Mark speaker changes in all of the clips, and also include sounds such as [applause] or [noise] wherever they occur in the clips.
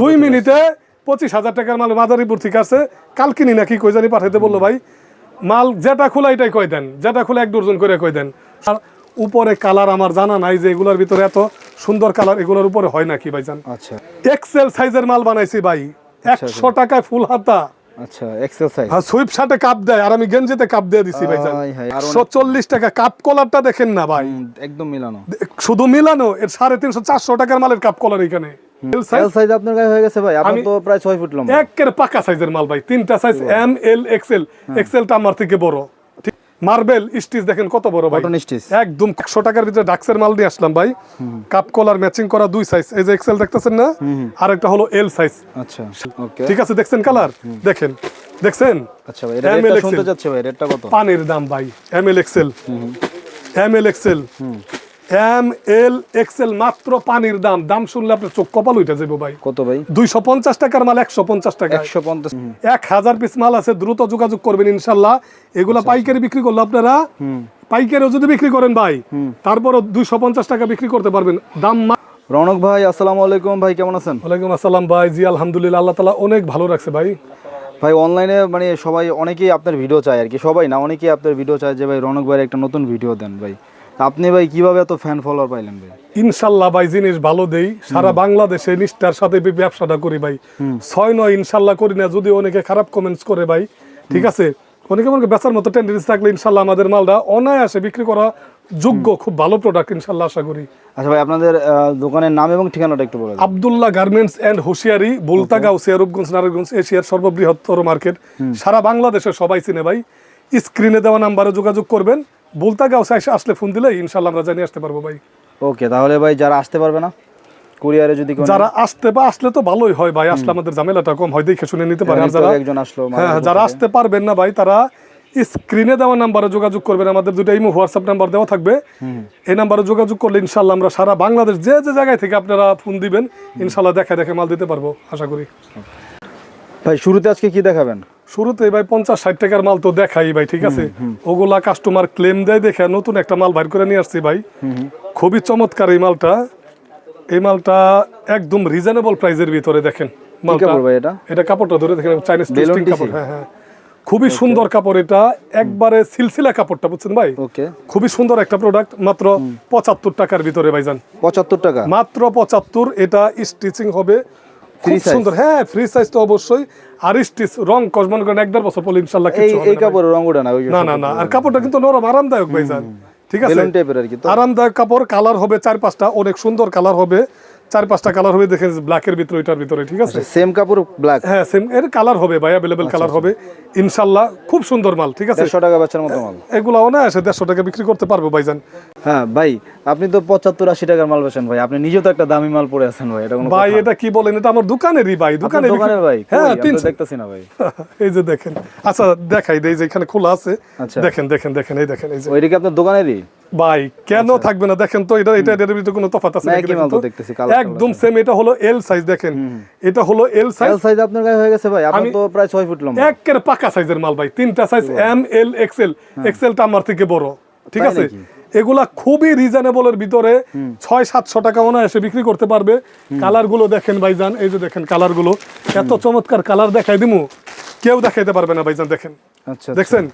Speaker 1: দুই মিনিটে পঁচিশ হাজার টাকার মাল মাদারীপুর থেকে আছে কালকিনি নাকি কই জানি পাঠাইতে বলল ভাই। মাল যেটা খোলা এটাই কয় দেন। যেটা খোলা এক ডর্জন করে কয় দেন। আর উপরে কালার আমার জানা নাই যে এগুলোর ভিতরে এত সুন্দর কালার এগুলোর উপরে হয় নাকি ভাই জান
Speaker 2: আচ্ছা
Speaker 1: এক্সেল সাইজের মাল বানাইছি ভাই। একশো টাকায় ফুল হাতা।
Speaker 2: আচ্ছা এক্সারসাইজ
Speaker 1: হ্যাঁ সুইপ শার্টে কাপ দেয় আর আমি গেঞ্জিতে কাপ দিয়ে দিছি ভাইজান।
Speaker 2: আয় আর অনেক-
Speaker 1: একশো চল্লিশ টাকা কাপ কলারটা দেখেন না ভাই।
Speaker 2: একদম মিলানো।
Speaker 1: শুধু মিলানো এর সাড়ে তিনশো চারশো টাকার মালের কাপ কলার এখানে।
Speaker 2: সাইজ আপনার গায়ে হয়ে গেছে ভাই। তো প্রায় ছয় ফুট লম্বা।
Speaker 1: একের পাকা সাইজের মাল ভাই। তিনটা সাইজ এম এল এক্সেল। এক্সেলটা আমার থেকে বড়। মার্বেল স্টিচ দেখেন কত বড় ভাই।
Speaker 2: কটন স্টিচ
Speaker 1: একদম একশো টাকার ভিতরে ডাক্সের মাল দিয়ে আসলাম ভাই। কাপ কলার ম্যাচিং করা দুই সাইজ এই যে এক্সেল দেখতেছেন না? আর একটা হলো এল সাইজ
Speaker 2: আচ্ছা ওকে
Speaker 1: ঠিক আছে দেখছেন কালার দেখেন দেখছেন?
Speaker 2: আচ্ছা ভাই এটা শুনতে যাচ্ছে ভাই রেটটা কত?
Speaker 1: পানির দাম ভাই M L XL M L XL M L XL মাত্র পানির দাম। দাম শুনলে আপনার চোখ কপাল উঠে যাব ভাই।
Speaker 2: কত ভাই?
Speaker 1: দুইশো পঞ্চাশ টাকার মাল একশো পঞ্চাশ টাকা
Speaker 2: একশো পঞ্চাশ।
Speaker 1: এক হাজার পিস মাল আছে দ্রুত যোগাযোগ করবেন ইনশাল্লাহ। এগুলা পাইকারি বিক্রি করলে আপনারা পাইকারিও যদি বিক্রি করেন ভাই তারপরও দুইশো পঞ্চাশ টাকা বিক্রি করতে পারবেন। দাম মা-
Speaker 2: রৌনক ভাই আসসালামু আলাইকুম ভাই কেমন আছেন?
Speaker 1: ওয়ালাইকুম আসসালাম ভাই। জি আলহামদুলিল্লাহ আল্লাহ তালা অনেক ভালো রাখছে ভাই।
Speaker 2: ভাই অনলাইনে মানে সবাই অনেকেই আপনার ভিডিও চায় আর কি। সবাই না অনেকেই আপনার ভিডিও চায় যে ভাই রৌনক ভাইয়ের একটা নতুন ভিডিও দেন ভাই। আপনি ভাই কীভাবে এত ফ্যান ফলোয়ার পাইলেন ভাই?
Speaker 1: ইনশাল্লাহ ভাই জিনিস ভালো দেই। সারা বাংলাদেশে নিষ্ঠার সাথে ব্যবসাটা করি ভাই। ছয় নয় ইনশাল্লাহ করি না যদি অনেকে খারাপ কমেন্টস করে ভাই ঠিক আছে? অনেকে মনে বেচার মতো টেন্ডেন্সি থাকলে ইনশাল্লাহ আমাদের মালটা অনায়াসে বিক্রি করা যোগ্য খুব ভালো প্রোডাক্ট ইনশাল্লাহ আশা করি।
Speaker 2: আচ্ছা ভাই আপনাদের দোকানের নাম এবং ঠিকানাটা একটু বলে দিন।
Speaker 1: Abdullah garments and hosiery Bultagaon সিয়ারুপগঞ্জ Narayanganj এশিয়ার সর্ববৃহত্তর মার্কেট সারা বাংলাদেশে সবাই চিনে ভাই। স্ক্রিনে দেওয়া নাম্বারে যোগাযোগ করবেন। বুলতাগাঁও সাইসে আসলে ফোন দিলে ইনশাল্লাহ আমরা জানিয়ে আসতে পারব ভাই।
Speaker 2: ওকে তাহলে ভাই যারা আসতে পারবে না কুরিয়ারে যদি কোনো
Speaker 1: যারা আসতে বা আসলে তো ভালোই হয় ভাই আসলে আমাদের ঝামেলাটা কম হয় দেখে শুনে নিতে পারে। আর যারা
Speaker 2: একজন আসলো
Speaker 1: হ্যাঁ যারা আসতে পারবেন না ভাই তারা স্ক্রিনে দেওয়া নাম্বারে যোগাযোগ করবেন। আমাদের দুটো ইমো হোয়াটসঅ্যাপ নাম্বার দেওয়া থাকবে। এই নাম্বারে যোগাযোগ করলে ইনশাল্লাহ আমরা সারা বাংলাদেশ যে যে জায়গায় থেকে আপনারা ফোন দিবেন ইনশাল্লাহ দেখে দেখে মাল দিতে পারব আশা করি।
Speaker 2: ভাই শুরুতে আজকে কি দেখাবেন?
Speaker 1: শুরুতে ভাই পঞ্চাশ ষাট টাকার মাল তো দেখাই ভাই ঠিক আছে? ওগুলা কাস্টমার ক্লেম দেয় দেখে নতুন একটা মাল বাইর করে নিয়ে আসছি ভাই। খুবই চমৎকার এই মালটা। এই মালটা একদম রিজনেবল প্রাইজের ভিতরে দেখেন মালটা।
Speaker 2: এটা?
Speaker 1: এটা কাপড়টা ধরে দেখেন চাইনিজ টেস্টিং কাপড় হ্যাঁ হ্যাঁ। খুবই সুন্দর কাপড় এটা। একবারে সিলসিলা কাপড়টা বুঝছেন ভাই? খুবই সুন্দর একটা প্রোডাক্ট মাত্র পঁচাত্তর টাকার ভিতরে ভাইজান।
Speaker 2: পঁচাত্তর টাকা?
Speaker 1: মাত্র পঁচাত্তর এটা স্টিচিং হবে খুব সুন্দর। হ্যাঁ ফ্রি সাইজ তো অবশ্যই। আর স্টিচ রং কস মনে করেন এক দেড় বছর পরে ইনশাল্লাহ
Speaker 2: এই
Speaker 1: কিছু
Speaker 2: এই
Speaker 1: না
Speaker 2: রং ওঠে না
Speaker 1: না না না। আর কাপড়টা কিন্তু নরম আরামদায়ক ভাইজান ঠিক আছে? আরামদায়ক কাপড় কালার হবে চার পাঁচটা অনেক সুন্দর কালার হবে। চার পাঁচটা কালার হবে দেখেন ব্ল্যাকের ভিতরে ওইটার ভিতরে ঠিক আছে?
Speaker 2: সেম কাপড় ব্ল্যাক
Speaker 1: হ্যাঁ সেম এর কালার হবে ভাই অ্যাভেলেবেল
Speaker 2: আচ্ছা,
Speaker 1: কালার হবে। ইনশাল্লাহ খুব সুন্দর মাল ঠিক আছে?
Speaker 2: দেড়শো টাকা বেচার মতো মাল।
Speaker 1: এগুলাও না এসে দেড়শো টাকা বিক্রি করতে পারব ভাইজান।
Speaker 2: হ্যাঁ ভাই আপনি তো পঁচাত্তর আশি টাকার মাল বেচেন ভাই। আপনি নিজে তো একটা দামি মাল পরে আছেন ভাই এটা কোনো
Speaker 1: ভাই এটা কি বলেন এটা আমার দোকানেরই ভাই দোকানে
Speaker 2: দোকানের ভাই?
Speaker 1: হ্যাঁ
Speaker 2: কই? আমি তো
Speaker 1: তিনশো
Speaker 2: দেখতেছি না ভাই। [laughs]
Speaker 1: এই যে দেখেন। আচ্ছা দেখাই দেই যে এখানে খোলা আছে।
Speaker 2: আচ্ছা।
Speaker 1: দেখেন দেখেন দেখেন এই দেখেন এই যে।
Speaker 2: ওইটা কি আপনার দোকানেরই?
Speaker 1: ভাই কেন থাকবে না? দেখেন তো এটা এটা এটার ভিতরে কোনো তফাৎ আছে নাকি
Speaker 2: একই মাল তো
Speaker 1: তো?
Speaker 2: দেখতেছি, colour
Speaker 1: একদম সেম এটা হলো এল সাইজ দেখেন। এটা হলো এল সাইজ
Speaker 2: এল সাইজ আপনার গায়ে হয়ে গেছে ভাই আপনার
Speaker 1: আমি-
Speaker 2: তো প্রায় ছয় ফুট লম্বা।
Speaker 1: একের পাকা সাইজের মাল ভাই তিনটা সাইজ এম এল এক্সেল এক্সেলটা আমার থেকে বড় ঠিক। আছে? এগুলা খুবই রিজনেবলের ভিতরে ছয় সাতশো টাকা অনায়াসে বিক্রি করতে পারবে। কালারগুলো দেখেন ভাইজান এই যে দেখেন কালারগুলো। এত চমৎকার কালার দেখাই দিমু। কেউ দেখাইতে পারবে না ভাইজান দেখেন।
Speaker 2: আচ্ছা
Speaker 1: দেখছেন?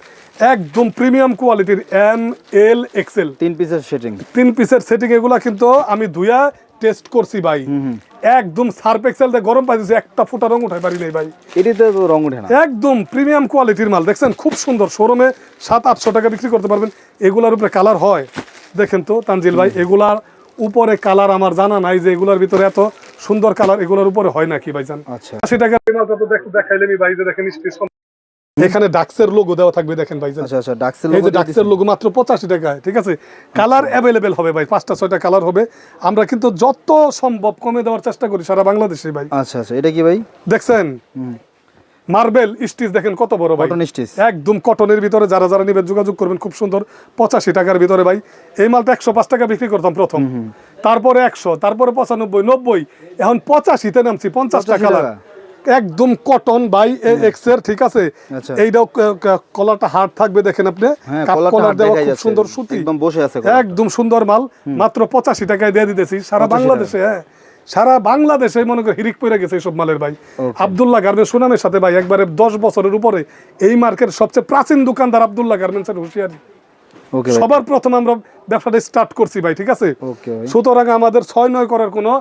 Speaker 1: একদম প্রিমিয়াম কোয়ালিটির এম এল এক্সেল
Speaker 2: তিন পিসের সেটিং
Speaker 1: তিন পিসের সেটিং এগুলা কিন্তু আমি ধুয়া টেস্ট করছি ভাই। একদম সার্ফ এক্সেল দিয়ে গরম পাইছি একটা ফুটা রং উঠাই পারি নাই ভাই।
Speaker 2: এটিতে তো রং উঠে না।
Speaker 1: একদম প্রিমিয়াম কোয়ালিটির মাল। দেখছেন? খুব সুন্দর। শোরুমে সাত আটশো টাকা বিক্রি করতে পারবেন। এগুলার উপরে কালার হয়। দেখেন তো তানজিল ভাই এগুলার উপরে কালার আমার জানা নাই যে এগুলার ভিতরে এত সুন্দর কালার এগুলোর উপরে হয় নাকি ভাই জান
Speaker 2: আচ্ছা।
Speaker 1: আশি টাকা এই তো দেখ- দেখাইলেনি ভাই যে দেখেন এখানে ডাক্সের লোগো দেওয়া থাকবে দেখেন ভাইজান
Speaker 2: আচ্ছা আচ্ছা ডাক্সেল
Speaker 1: এই যে ডাক্সের লোগো মাত্র পঁচাশি টাকায় ঠিক আছে? কালার অ্যাভেলেবেল হবে ভাই পাঁচটা ছয়টা কালার হবে। আমরা কিন্তু যত সম্ভব কমে দেওয়ার চেষ্টা করি সারা বাংলাদেশে ভাই।
Speaker 2: আচ্ছা আচ্ছা এটা কি ভাই?
Speaker 1: দেখছেন? মার্বেল স্টিচ দেখেন কত বড় ভাই।
Speaker 2: Stitch।
Speaker 1: একদম কটনের ভিতরে যারা যারা নেবেন যোগাযোগ করবেন খুব সুন্দর। পঁচাশি টাকার ভিতরে ভাই। এই মালটা একশো পাঁচ টাকা বিক্রি করতাম প্রথম। তারপরে একশো তারপরে পঁচানব্বই নব্বই। এখন পঁচাশিতে নামছি পঞ্চাশ টাকা
Speaker 2: টাকা।
Speaker 1: একদম কটন বাই এক্সের ঠিক আছে?
Speaker 2: আচ্ছা।
Speaker 1: এইটাও কলারটা হার্ড থাকবে দেখেন আপনি।
Speaker 2: হ্যাঁ
Speaker 1: কলার দেওয়া খুব সুন্দর সুতি।
Speaker 2: একদম বসে আছে
Speaker 1: একদম সুন্দর মাল। মাত্র পঁচাশি টাকায় দিয়ে দিতেছি। সারা বাংলাদেশে হ্যাঁ। সারা বাংলাদেশে মনে করে হিরিক পড়ে গেছে এইসব মালের ভাই। আবদুল্লাহ গার্মেন্টস সুনামের সাথে ভাই একবারে দশ বছরের উপরে এই মার্কেট সবচেয়ে প্রাচীন দোকানদার আবদুল্লাহ গার্মেন্টসের হুঁশিয়ারি। সবার প্রথম আমরা ব্যবসাটা স্টার্ট করছি ভাই ঠিক আছে?
Speaker 2: ভাই।
Speaker 1: সুতরাং আমাদের ছয় নয় করার কোনো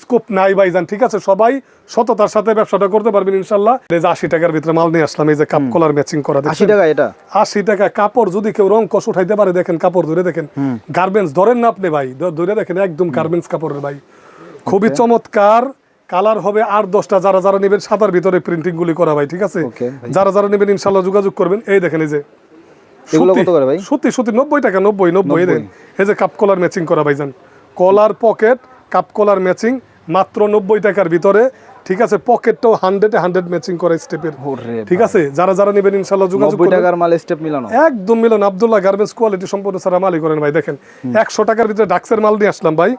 Speaker 1: স্কোপ নাই ভাইজান ঠিক আছে? সবাই সততার সাথে ব্যবসাটা করতে পারবেন ইনশাল্লাহ এই যে আশি টাকার ভিতরে মাল নিয়ে আসলাম এই যে কাপ কলার ম্যাচিং করা
Speaker 2: আশি টাকা এটা?
Speaker 1: আশি টাকা। কাপড় যদি কেউ রং কষ উঠাইতে পারে দেখেন কাপড় ধরে দেখেন। গার্মেন্টস ধরেন না আপনি ভাই ধরে দেখেন একদম গার্মেন্টস কাপড়ের ভাই। খুবই চমৎকার। কালার হবে আর দশটা। যারা যারা নেবেন সাদার ভিতরে প্রিন্টিং গুলি করা ভাই ঠিক আছে? যারা যারা নেবেন ইনশাল্লাহ যোগাযোগ করবেন। এই দেখেন এই যে
Speaker 2: এগুলো
Speaker 1: সুতি-
Speaker 2: কত করে ভাই?
Speaker 1: সুতি সুতি নব্বই টাকা নব্বই নব্বই। দেখেন এই যে কাপ কলার ম্যাচিং করা ভাইজান। Collar pocket cup collar matching মাত্র নব্বই টাকার ভিতরে। ঠিক আছে পকেটটাও হান্ড্রেডে হান্ড্রেড ম্যাচিং করা স্টেপের ঠিক আছে যারা যারা নেবেন ইনশাল্লাহ যোগাযোগ
Speaker 2: টাকার মাল স্টেপ মিলানো।
Speaker 1: একদম মিলন। আব্দুল্লাহ গার্মেন্টস কোয়ালিটি সম্পূর্ণ সারা মালই করেন ভাই দেখেন। একশো টাকার ভিতরে ডাক্সের মাল নিয়ে আসলাম ভাই।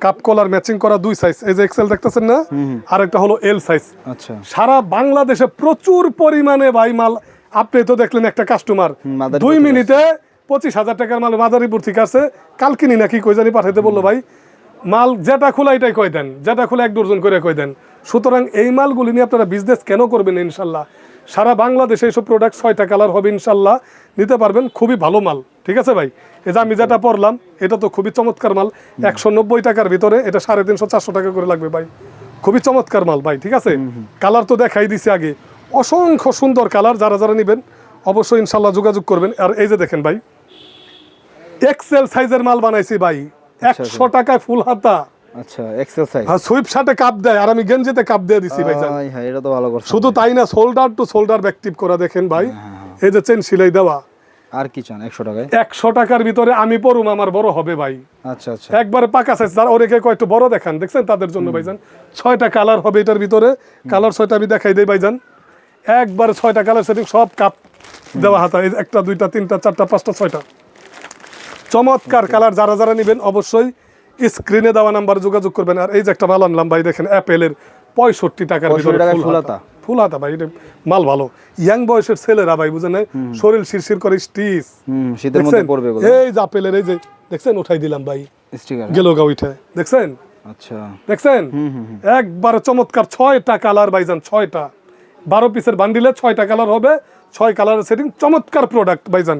Speaker 1: কাপ কলার ম্যাচিং করা দুই সাইজ এই যে এক্সেল দেখতেছেন না? আর একটা হলো এল সাইজ
Speaker 2: আচ্ছা।
Speaker 1: সারা বাংলাদেশে প্রচুর পরিমাণে ভাই মাল আপনি তো দেখলেন একটা কাস্টমার দুই মিনিটে পঁচিশ হাজার টাকার মাল মাদারীপুর থেকে আছে কালকিনি নাকি কই জানি পাঠাইতে বলল ভাই। মাল যেটা খোলা এটাই কই দেন যেটা খোলা এক ডর্জন করে কই দেন। সুতরাং এই মালগুলি নিয়ে আপনারা বিজনেস কেন করবেন ইনশাল্লাহ? সারা বাংলাদেশে এইসব প্রোডাক্ট ছয়টা কালার হবে ইনশাল্লাহ। নিতে পারবেন খুবই ভালো মাল। ঠিক আছে ভাই? এই যে আমি যেটা পরলাম এটা তো খুবই চমৎকার মাল। একশো নব্বই টাকার ভিতরে এটা সাড়ে তিনশো চারশো টাকা করে লাগবে ভাই। খুবই চমৎকার মাল ভাই ঠিক আছে? কালার তো দেখাই দিছি আগে। অসংখ্য সুন্দর কালার যারা যারা নেবেন অবশ্যই ইনশাল্লাহ যোগাযোগ করবেন। আর এই যে দেখেন ভাই এক্সেল সাইজের মাল বানাইছি ভাই। একশো টাকায় ফুল হাতা।
Speaker 2: আচ্ছা এক্সারসাইজ
Speaker 1: আর সুইপ শার্টে কাপ দেয় আর আমি গেঞ্জিতে কাপ দিয়ে দিছি ভাই
Speaker 2: হ্যাঁ এটা তো ভালো করছে
Speaker 1: শুধু তাই না শোল্ডার টু শোল্ডার ব্যাকটিভ করা দেখেন ভাই। এই যে চেন সিলাই দেওয়া।
Speaker 2: আর কি চান একশো টাকায়?
Speaker 1: একশো টাকার ভিতরে আমি পড়ুম আমার বড় হবে ভাই।
Speaker 2: আচ্ছা আচ্ছা।
Speaker 1: একবারে পাকা সাইজ যারা ওরেকে কয়েকটু বড় দেখান দেখছেন তাদের জন্য ভাইজান ছয়টা কালার হবে এটার ভিতরে। কালার ছয়টা আমি দেখাই দেই ভাইজান একবারে ছয়টা কালার সেটিং সব কাপ দেওয়া হাতা। এই একটা দুইটা তিনটা চারটা পাঁচটা ছয়টা। চমৎকার কালার যারা যারা নেবেন অবশ্যই স্ক্রিনে দেওয়া নাম্বার যোগাযোগ করবেন। আর এই যে একটা মাল আনলাম ভাই দেখেন অ্যাপেলের পঁয়ষট্টি টাকার ভিতরে ফুল হাতা।
Speaker 2: হাতা।
Speaker 1: ফুল হাতা ভাই এটা মাল ভালো। ইয়াং বয়সের ছেলেরা ভাই বুঝেন নাই? শরীর শিরশির করে স্টিচ।
Speaker 2: হুম শীতের মধ্যে পড়বে
Speaker 1: এই যে আপেলের এই যে দেখছেন? উঠাই দিলাম ভাই। গেল গা উঠে। দেখছেন?
Speaker 2: আচ্ছা।
Speaker 1: দেখছেন? একবার চমৎকার ছয়টা কালার ভাইজান ছয়টা। বারো পিসের বান্ডিলে ছয়টা কালার হবে ছয় কালারের সেটিং চমৎকার প্রোডাক্ট ভাইজান।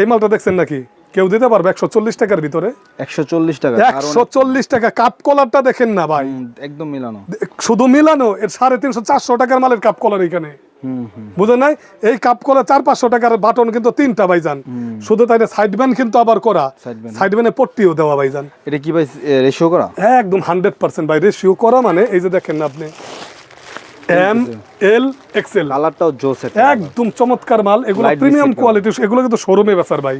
Speaker 1: এই মালটা দেখছেন নাকি? কেউ দিতে পারবে একশো চল্লিশ টাকার ভিতরে।
Speaker 2: একশো চল্লিশ টাকা
Speaker 1: একশো চল্লিশ টাকা কাপ কলারটা দেখেন না ভাই।
Speaker 2: একদম মিলানো।
Speaker 1: শুধু মিলানো এর সাড়ে তিনশো চারশো টাকার মালের কাপ কলার এখানে। বুঝেন নাই? এই কাপ কলা চার পাঁচশো টাকার বাটন কিন্তু তিনটা ভাইজান। শুধু তাই না সাইড ব্যান কিন্তু আবার করা। সাইড ব্যানে পট্টিও দেওয়া ভাইজান।
Speaker 2: এটা কি ভাই রেশিও করা?
Speaker 1: একদম হান্ড্রেড পার্সেন্ট ভাই রেশিও করা মানে এই যে দেখেন না আপনি। এম এল এক্সেল
Speaker 2: কালারটাও জোস
Speaker 1: একদম চমৎকার মাল। এগুলো প্রিমিয়াম কোয়ালিটি এগুলো কিন্তু শোরুমে বেচার ভাই।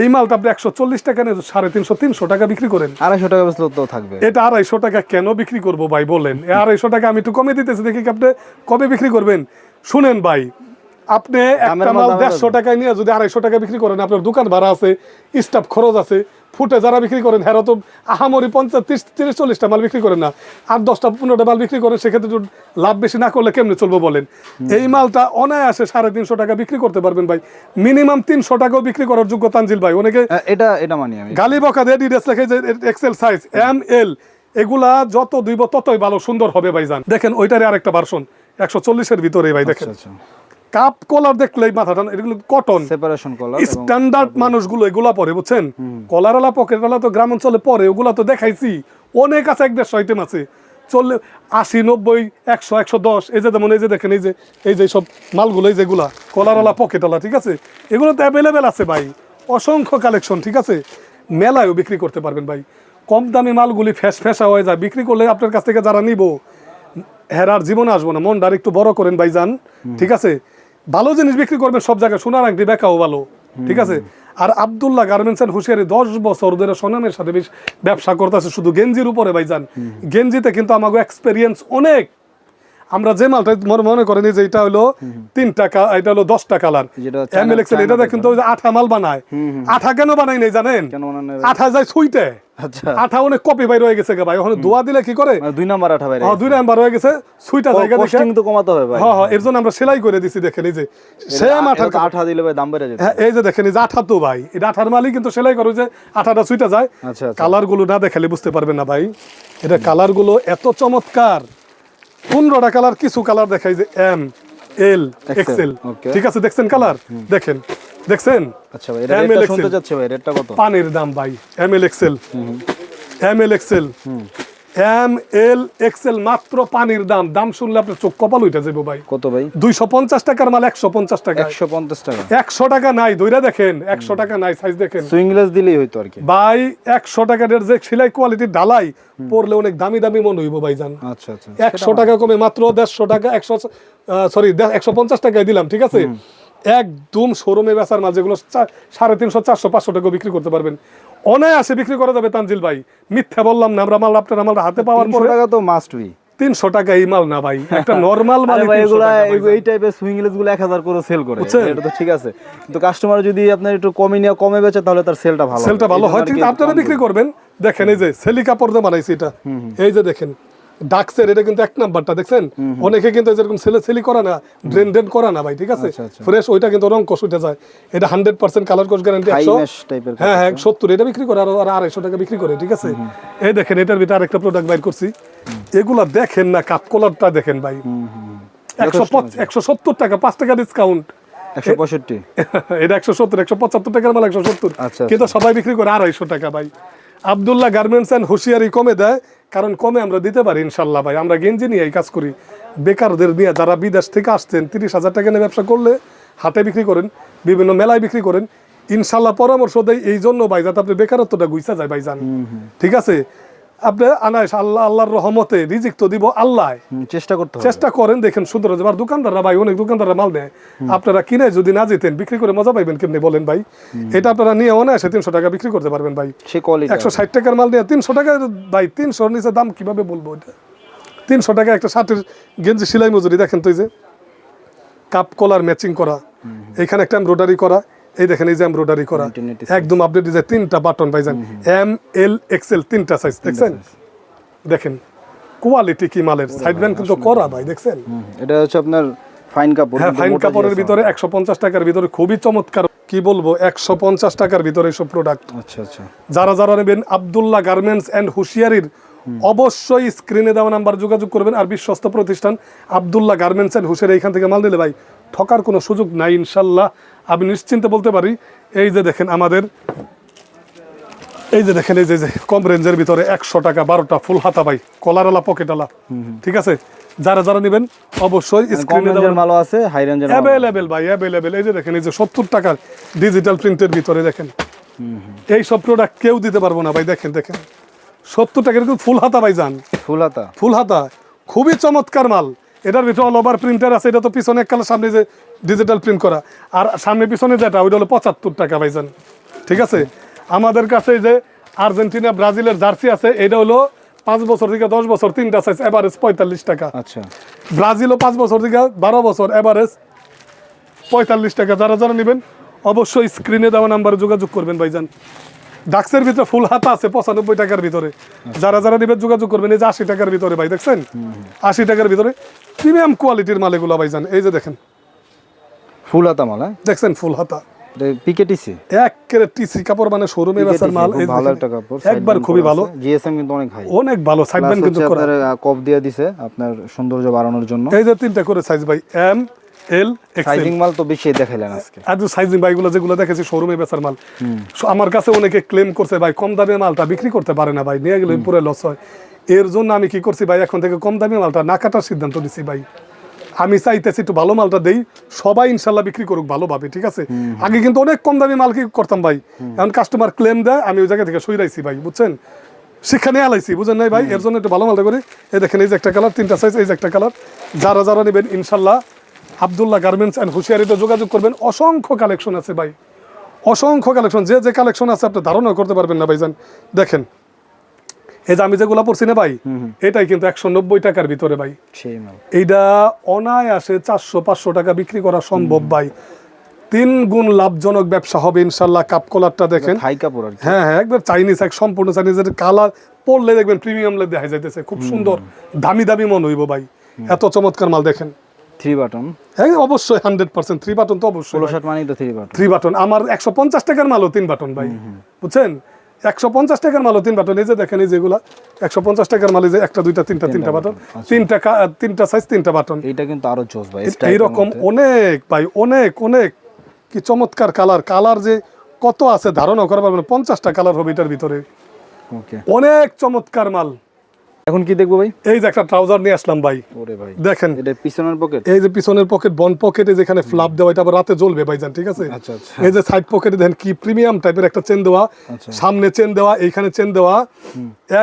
Speaker 1: এই মালটা আপনি একশো চল্লিশ টাকা নিয়ে সাড়ে তিনশো তিনশো টাকা বিক্রি করেন।
Speaker 2: আড়াইশো টাকা তো থাকবে।
Speaker 1: এটা আড়াইশো টাকা কেন বিক্রি করব ভাই বলেন? আড়াইশো টাকা আমি একটু কমে দিতেছি দেখি আপনি কবে বিক্রি করবেন? শুনেন ভাই আপনি একটা
Speaker 2: মাল
Speaker 1: দেড়শো টাকায় নিয়ে যদি আড়াইশো টাকা বিক্রি করেন আপনার দোকান ভাড়া আছে স্টাফ খরচ আছে ফুটে যারা বিক্রি করেন হ্যাঁ তো আহামরি পঞ্চাশ তিরিশ তিরিশ চল্লিশটা মাল বিক্রি করেন না। আর দশটা পনেরোটা মাল বিক্রি করেন সেক্ষেত্রে লাভ বেশি না করলে কেমনে চলবো বলেন? এই মালটা অনায়াসে সাড়ে তিনশো টাকা বিক্রি করতে পারবেন ভাই। মিনিমাম তিনশো টাকাও বিক্রি করার যোগ্য তানজিল ভাই। অনেকে
Speaker 2: এটা এটা মানি আমি।
Speaker 1: গালি বকা দিয়ে ডিডেস লেখে যে এক্সেল সাইজ এম এল এগুলা যত দুইব ততই ভালো সুন্দর হবে ভাইজান। দেখেন ওইটারে আরেকটা ভার্সন একশো চল্লিশের ভিতরে ভাই দেখেন।
Speaker 2: আচ্ছা আচ্ছা।
Speaker 1: কাপ কলার দেখলেই মাথাটা এগুলো কটন
Speaker 2: সেপারেশন কলার
Speaker 1: স্ট্যান্ডার্ড মানুষগুলো এগুলা পরে বুঝছেন? কলারওয়ালা পকেটওয়ালা তো গ্রাম অঞ্চলে পরে ওগুলা তো দেখাইছি। অনেক আছে এক দেড়শো আইটেম আছে। চললে আশি নব্বই একশো একশো দশ এই যে যেমন এই যে দেখেন এই যে এই যে সব মালগুলো এই যেগুলা কলারওয়ালা পকেটওয়ালা ঠিক আছে? এগুলো তো অ্যাভেলেবেল আছে ভাই। অসংখ্য কালেকশন ঠিক আছে? মেলায়ও বিক্রি করতে পারবেন ভাই। কম দামি মালগুলি ফ্যাস ফ্যাসা হয়ে যায়। বিক্রি করলে আপনার কাছ থেকে যারা নিব হেরার জীবনে আসব না। মনটা একটু বড় করেন ভাই যান ঠিক আছে? ভালো জিনিস বিক্রি করবেন সব জায়গায়। সোনার আংটি বেকাও ভালো, ঠিক আছে? আর আবদুল্লাহ গার্মেন্টস এন্ড হুশিয়ারি, দশ বছর ধরে সোনামের সাথে বেশ ব্যবসা করতেছে, শুধু গেঞ্জির উপরে ভাই যান গেঞ্জিতে কিন্তু আমাকে এক্সপেরিয়েন্স অনেক। আমরা যে মালটা মনে মনে করেন যে এটা হলো তিন টাকা এটা হলো দশটা কালার এম এল এক্সেল এটা দেখেন তো আঠা মাল বানায়। আঠা কেন বানাই নাই জানেন? আঠা যায় সুইটে
Speaker 2: আচ্ছা।
Speaker 1: আঠা অনেক কপি বাইর হয়ে গেছে ভাই। ওখানে ধোয়া দিলে কি করে?
Speaker 2: মানে দুই নাম্বার আঠা বাইরে
Speaker 1: হ্যাঁ, দুই নাম্বার হয়ে গেছে সুইটা জায়গা দেখে
Speaker 2: তো কমাতে হবে ভাই।
Speaker 1: হ্যাঁ হ্যাঁ এর জন্য আমরা সেলাই করে দিছি দেখেন এই যে। সেম আঠার
Speaker 2: আঠা দিলে ভাই দাম বেড়ে যেত
Speaker 1: হ্যাঁ এই যে দেখেন এই যে আঠা তো ভাই। এটা আঠার মালই কিন্তু সেলাই করে যে আঠাটা সুইটা যায়।
Speaker 2: আচ্ছা আচ্ছা।
Speaker 1: কালারগুলো না দেখালে বুঝতে পারবেন না ভাই। এটা কালারগুলো এত চমৎকার। পনেরোটা কালার কিছু কালার দেখাই যে এম এল এক্সেল ঠিক আছে দেখছেন কালার দেখেন। দেখছেন?
Speaker 2: আচ্ছা ভাই চাচ্ছে ভাই রেটটা
Speaker 1: পানির দাম ভাই M L XL M L XL M L XL মাত্র পানির দাম। দাম শুনলে আপনার চোখ কপাল উঠে যাব ভাই।
Speaker 2: কত ভাই?
Speaker 1: দুইশো পঞ্চাশ টাকার মাল একশো পঞ্চাশ টাকা
Speaker 2: একশো পঞ্চাশ টাকা।
Speaker 1: একশো টাকা নাই দইরা দেখেন একশো টাকা নাই সাইজ দেখেন।
Speaker 2: সুইংলেস দিলেই হইতো আর কি।
Speaker 1: ভাই একশো টাকার যে সেলাই কোয়ালিটির ঢালাই পরলে অনেক দামি দামি মনে হইব ভাই জান।
Speaker 2: আচ্ছা আচ্ছা।
Speaker 1: একশো টাকা কমে মাত্র দেড়শো টাকা একশো সরি একশো পঞ্চাশ টাকায় দিলাম ঠিক আছে? একদম শোরুমে বেচার মাল যেগুলো সাড়ে তিনশো চারশো পাঁচশো টাকা বিক্রি করতে পারবেন। অনায়াসে বিক্রি করা যাবে তানজিল ভাই। মিথ্যা বললাম না আমরা মাল আপনার আমার হাতে পাওয়ার পরে
Speaker 2: টাকা তো মাস্ট বি
Speaker 1: তিনশো টাকা এই মাল না ভাই একটা নর্মাল মাল
Speaker 2: এই- টাইপের সুইংলেসগুলো এক হাজার করে সেল করে। এটা তো ঠিক আছে। কিন্তু কাস্টমার যদি আপনার একটু কমে নিয়ে কমে বেচে তাহলে তার সেলটা ভালো।
Speaker 1: সেলটা ভালো হয় কিন্তু আপনারা বিক্রি করবেন। দেখেন এই যে সেলি কাপড় দিয়ে বানাইছি এটা এই যে দেখেন ডাক্সের এটা কিন্তু এক নাম্বারটা দেখছেন? অনেকে কিন্তু যেরকম সেলে সেলি করে না ড্রেন ড্রেন করে না ভাই ঠিক আছে?
Speaker 2: আচ্ছা, আচ্ছা।
Speaker 1: ফ্রেশ ওইটা কিন্তু রং কষ উঠে যায়। এটা হান্ড্রেড পার্সেন্ট কালার কোষ গ্যারান্টি একশো। হ্যাঁ হ্যাঁ সত্তর এটা বিক্রি করে আর আড়াইশো টাকা বিক্রি করে ঠিক আছে? এই দেখেন এটার ভিতরে আরেকটা প্রোডাক্ট বাইর করছি। এগুলা দেখেন না কাপ কলারটা দেখেন ভাই। একশো পঁচ- একশো সত্তর টাকা পাঁচ টাকা ডিসকাউন্ট [laughs] এটা একশো সত্তর একশো পঁচাত্তর টাকার মাল একশো সত্তর।
Speaker 2: আচ্ছা,
Speaker 1: কিন্তু সবাই বিক্রি করে আড়াইশো টাকা ভাই। আবদুল্লাহ গার্মেন্টস অ্যান্ড হুঁশিয়ারি কমে দেয়। কারণ কমে আমরা দিতে পারি ইনশাল্লাহ ভাই। আমরা গেঞ্জি নিয়ে এই কাজ করি। বেকারদের নিয়ে যারা বিদেশ থেকে আসতেন তিরিশ হাজার টাকা নিয়ে ব্যবসা করলে হাতে বিক্রি করেন বিভিন্ন মেলায় বিক্রি করেন। ইনশাল্লাহ পরামর্শ দেয় এই জন্য ভাই যাতে আপনি বেকারত্বটা গুইসা যায় ভাই যান ঠিক আছে? আপনি আনাইস আল্লাহ আল্লাহর রহমতে রিজিক তো দিব আল্লাহ।
Speaker 2: চেষ্টা করতে
Speaker 1: চেষ্টা করেন দেখেন সুন্দর। আর দোকানদাররা ভাই অনেক দোকানদাররা মাল নেয় আপনারা কিনে যদি না যেতেন বিক্রি করে মজা পাইবেন কেমনি বলেন ভাই? এটা আপনারা নিয়ে অনায়াসে তিনশো টাকা বিক্রি করতে পারবেন ভাই।
Speaker 2: সে কোয়ালিটি
Speaker 1: একশো ষাট টাকার মাল নিয়ে তিনশো টাকা ভাই তিনশোর নিচে দাম কীভাবে বলব এটা? তিনশো টাকা একটা শার্টের গেঞ্জি সেলাই মজুরি দেখেন তো এই যে। কাপ কলার ম্যাচিং করা। এখানে একটা এমব্রয়ডারি করা। এই দেখেন এই যে এমব্রয়ডারি করা একদম আপডেট ডিজাইন তিনটা বাটন ভাইজান এম এল এক্সেল তিনটা সাইজ দেখছেন? দেখেন কোয়ালিটি কি মালের? সাইড ব্যান্ড কিন্তু করা ভাই দেখছেন?
Speaker 2: এটা হচ্ছে আপনার ফাইন কাপড়
Speaker 1: হ্যাঁ ফাইন কাপড়ের ভিতরে একশো পঞ্চাশ টাকার ভিতরে খুবই চমৎকার কি বলব একশো পঞ্চাশ টাকার ভিতরে সব প্রোডাক্ট
Speaker 2: আচ্ছা আচ্ছা।
Speaker 1: যারা যারা নেবেন আবদুল্লাহ গার্মেন্টস অ্যান্ড হুশিয়ারির অবশ্যই স্ক্রিনে দেওয়া নাম্বার যোগাযোগ করবেন আর বিশ্বস্ত প্রতিষ্ঠান আবদুল্লাহ গার্মেন্টস অ্যান্ড হুশিয়ারি এখান থেকে মাল নিলে ভাই ঠকার কোনো সুযোগ নাই ইনশাল্লাহ। আমি নিশ্চিন্তে বলতে পারি এই যে দেখেন আমাদের এই যে দেখেন এই যে কম রেঞ্জের ভিতরে একশো টাকা বারোটা ফুল হাতা ভাই কলারওয়ালা পকেটওয়ালা ঠিক আছে? যারা যারা নেবেন অবশ্যই স্ক্রিনে দেওয়া
Speaker 2: আছে হাই রেঞ্জের
Speaker 1: অ্যাভেলেবেল ভাই অ্যাভেলেবেল এই যে দেখেন এই যে সত্তর টাকার ডিজিটাল প্রিন্টের ভিতরে দেখেন। এই সব প্রোডাক্ট কেউ দিতে পারব না ভাই দেখেন দেখেন। সত্তর টাকার কিন্তু ফুল হাতা ভাই যান
Speaker 2: ফুল হাতা?
Speaker 1: ফুল হাতা। খুবই চমৎকার মাল। এটার ভিতরে অল ওভার প্রিন্টার আছে এটা তো পিছনে এক সামনে যে ডিজিটাল প্রিন্ট করা। আর সামনে পিছনে যেটা ওইটা হলো পঁচাত্তর টাকা ভাইজান। ঠিক আছে? আমাদের কাছে যে আর্জেন্টিনা ব্রাজিলের জার্সি আছে এটা হলো পাঁচ বছর থেকে দশ বছর তিনটা সাইজ এভারেজ পঁয়তাল্লিশ টাকা।
Speaker 2: আচ্ছা।
Speaker 1: ব্রাজিলও পাঁচ বছর থেকে বারো বছর এভারেজ পঁয়তাল্লিশ টাকা। যারা যারা নেবেন অবশ্যই স্ক্রিনে দেওয়া নাম্বারে যোগাযোগ করবেন ভাইজান। ডাক্সের ভিতরে ফুল হাতা আছে পঁচানব্বই টাকার ভিতরে। যারা যারা নেবেন যোগাযোগ করবেন এই যে আশি টাকার ভিতরে ভাই দেখছেন? আশি টাকার ভিতরে প্রিমিয়াম কোয়ালিটির মাল এগুলো ভাইজান এই যে দেখেন।
Speaker 2: ফুল হাতা মাল হ্যাঁ?
Speaker 1: দেখছেন ফুল হাতা।
Speaker 2: পিকেটিসি
Speaker 1: এক কেরে টিসি কাপড় মানে শোরুমে বেচার মাল
Speaker 2: ভালো একটা কাপড়
Speaker 1: একবার খুবই ভালো।
Speaker 2: জিএসএম কিন্তু অনেক হাই
Speaker 1: অনেক ভালো সাইড ব্যান্ড কিন্তু করা।
Speaker 2: আপনার কপ দিয়ে দিছে আপনার সৌন্দর্য বাড়ানোর জন্য।
Speaker 1: এই যে তিনটা করে সাইজ ভাই এম এল
Speaker 2: সাইজিং মাল তো বেশি দেখাইলেন আজকে।
Speaker 1: আর সাইজিং যেগুলো দেখেছি শোরুমে বেচার মাল। আমার কাছে অনেকে ক্লেম করছে ভাই কম দামে মালটা বিক্রি করতে পারে না ভাই নিয়ে গেলে পুরো লস হয়। এর জন্য আমি কি করছি ভাই এখন থেকে কম দামি মালটা না কাটার সিদ্ধান্ত নিছি ভাই। আমি চাইতেছি একটু ভালো মালটা দেই সবাই ইনশাল্লাহ বিক্রি করুক ভালোভাবে ঠিক আছে? আগে কিন্তু অনেক কম দামি মাল কি করতাম ভাই। এখন কাস্টমার ক্লেম দেয় আমি ওই জায়গা থেকে সইরাইছি ভাই বুঝছেন? শিক্ষা নিয়ে আলাইছি বুঝেন নাই ভাই? এর জন্য একটু ভালো মালটা করি। এই দেখেন এই যে একটা কালার তিনটা সাইজ এই যে একটা কালার যারা যারা নেবেন ইনশাল্লাহ আবদুল্লাহ গার্মেন্টস অ্যান্ড হুশিয়ারিতে যোগাযোগ করবেন। অসংখ্য কালেকশন আছে ভাই। অসংখ্য কালেকশন। যে যে কালেকশন আছে আপনি ধারণা করতে পারবেন না ভাইজান। দেখেন এই যে আমি যেগুলা পড়ছি না ভাই এটাই কিন্তু একশো নব্বই টাকার ভিতরে ভাই। এইটা অনায়াসে চারশো পাঁচশো টাকা বিক্রি করা সম্ভব ভাই। তিন গুণ লাভজনক ব্যবসা হবে ইনশাল্লাহ কাপ কলারটা দেখেন। হ্যাঁ হ্যাঁ একবার চাইনিজ এক সম্পূর্ণ চাইনিজের কালার। পড়লে দেখবেন প্রিমিয়াম দেখা যাইতেছে। খুব সুন্দর দামি দামি মন হইব ভাই। এত চমৎকার মাল দেখেন।
Speaker 2: থ্রি বাটন
Speaker 1: হ্যাঁ অবশ্যই হান্ড্রেড পার্সেন্ট থ্রি বাটন তো অবশ্যই
Speaker 2: ষোলো মানেই তো থ্রি বাটন
Speaker 1: থ্রি বাটন আমার একশো পঞ্চাশ টাকার মালও তিন বাটন ভাই। বুঝছেন? একশো পঞ্চাশ টাকার মালও তিন বাটন এই যে দেখেন এই যেগুলা একশো পঞ্চাশ টাকার মাল যে একটা দুইটা তিনটা তিনটা বাটন তিনটা কা- তিনটা সাইজ তিনটা বাটন
Speaker 2: এইটা কিন্তু আরও জোস ভাই
Speaker 1: এইরকম অনেক ভাই অনেক অনেক। কি চমৎকার কালার কালার যে কত আছে ধারণা করা পারবেন পঞ্চাশটা কালার হবে এটার ভিতরে। অনেক চমৎকার মাল।
Speaker 2: এখন কি দেখব ভাই?
Speaker 1: এই যে একটা ট্রাউজার নিয়ে আসলাম ভাই।
Speaker 2: ওরে ভাই
Speaker 1: দেখেন
Speaker 2: এটা পিছনের পকেট
Speaker 1: এই যে পিছনের পকেট বন পকেটে যেখানে ফ্লাপ দেওয়া এটা আবার রাতে জ্বলবে ভাইজান ঠিক আছে?
Speaker 2: আচ্ছা আচ্ছা।
Speaker 1: এই যে সাইড পকেটে দেখেন কি প্রিমিয়াম টাইপের একটা চেন দেওয়া
Speaker 2: আচ্ছা।
Speaker 1: সামনে চেন দেওয়া এইখানে চেন দেওয়া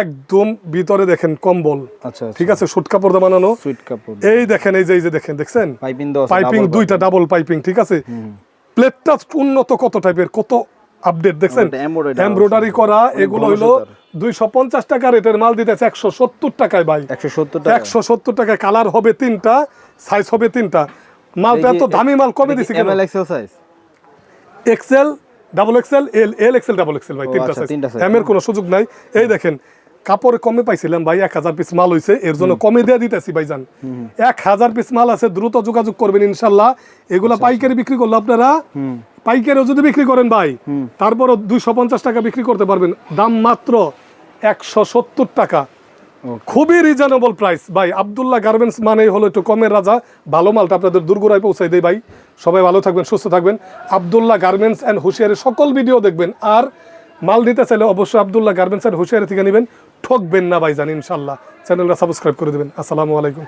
Speaker 1: একদম ভিতরে দেখেন কম্বল
Speaker 2: আচ্ছা
Speaker 1: ঠিক আছে? সুট কাপড় দিয়ে বানানো।
Speaker 2: সুইট কাপড়।
Speaker 1: এই দেখেন এই যে এই যে দেখেন দেখছেন?
Speaker 2: পাইপিং দেওয়া
Speaker 1: পাইপিং দুইটা ডাবল পাইপিং ঠিক আছে? প্লেটটা উন্নত কত টাইপের কত আপডেট দেখছেন? এমব্রয়ডারি করা এগুলো
Speaker 2: হলো।
Speaker 1: দুইশো পঞ্চাশ টাকা রেটের মাল দিতেছে একশো সত্তর টাকায় ভাই।
Speaker 2: একশো সত্তর
Speaker 1: একশো সত্তর টাকায় কালার হবে তিনটা সাইজ হবে তিনটা। মালটা এত দামি মাল কমে দিছে কেন?
Speaker 2: Size
Speaker 1: XL double XL L L XL double XL ভাই তিনটা
Speaker 2: আচ্ছা,
Speaker 1: সাইজ এম এর কোনো সুযোগ নাই। এই দেখেন কাপড় কমে পাইছিলাম ভাই এক হাজার পিস মাল হয়েছে এর জন্য কমে দিয়ে দিতেছি ভাইজান। এক হাজার পিস মাল আছে দ্রুত যোগাযোগ করবেন ইনশাল্লাহ। এগুলা পাইকারি বিক্রি করলে আপনারা পাইকারিও যদি বিক্রি করেন ভাই তারপরও দুইশো পঞ্চাশ টাকা বিক্রি করতে পারবেন। দাম মাত্র একশো সত্তর টাকা। খুবই রিজনেবল প্রাইস ভাই আব্দুল্লাহ গার্মেন্টস মানেই হলো একটু কমের রাজা। ভালো মালটা আপনাদের দুর্গুড়ায় পৌঁছাই দেয় ভাই। সবাই ভালো থাকবেন সুস্থ থাকবেন। আব্দুল্লাহ গার্মেন্টস অ্যান্ড হুশিয়ারের সকল ভিডিও দেখবেন। আর মাল নিতে চাইলে অবশ্যই আব্দুল্লাহ গার্মেন্টস অ্যান্ড হুশিয়ারি থেকে নেবেন। ঠকবেন না ভাই জানি ইনশাল্লাহ চ্যানেলটা সাবস্ক্রাইব করে দেবেন। আসসালামু আলাইকুম।